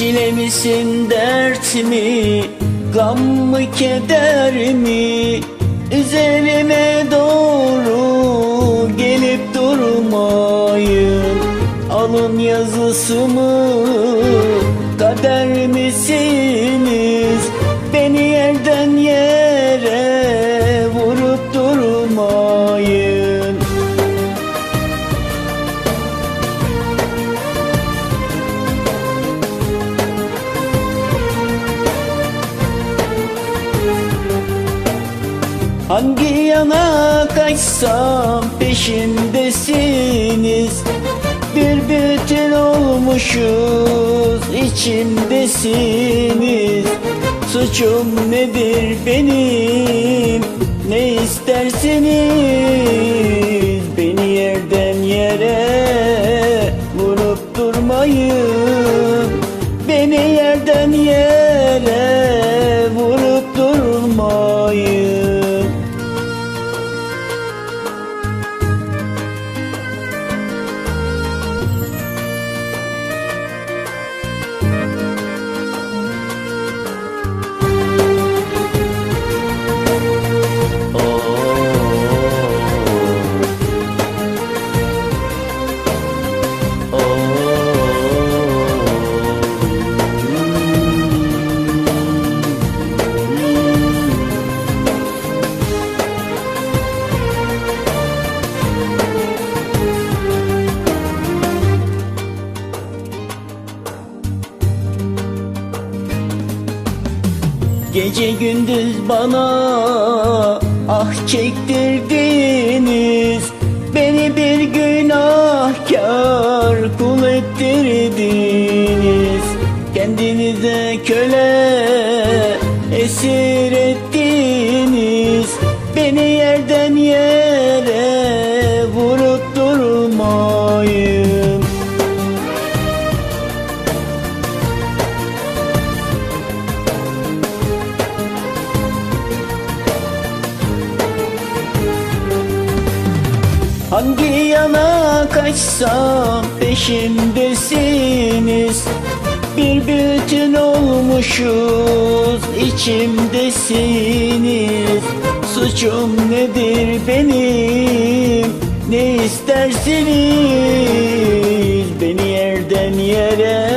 Çile misin dert mi Gam mı keder mi? Üzerime doğru gelip durmayın. Alın yazısı mı kader misiniz Hangi yana kaçsam peşindesiniz? Bir bütün olmuşuz içimdesiniz Suçum nedir benim? Ne istersiniz Gece gündüz bana ah çektirdiniz. Beni bir günahkar kul ettirdiniz. Kendinize köle esir Hangi yana kaçsam peşimdesiniz Bir bütün olmuşuz içimdesiniz. Suçum nedir benim? Ne istersiniz? Beni yerden yere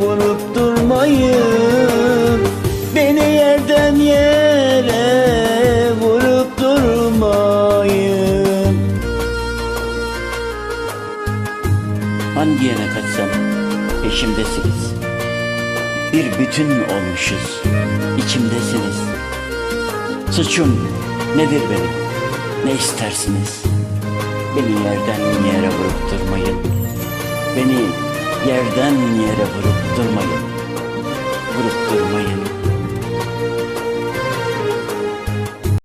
vurup durmayın. Beni yerden yere Hangi yana kaçsam peşimdesiniz. Bir bütün olmuşuz içimdesiniz. Suçum nedir benim? Ne istersiniz? Beni yerden yere vurup durmayın. Beni yerden yere vurup durmayın. Vurup durmayın.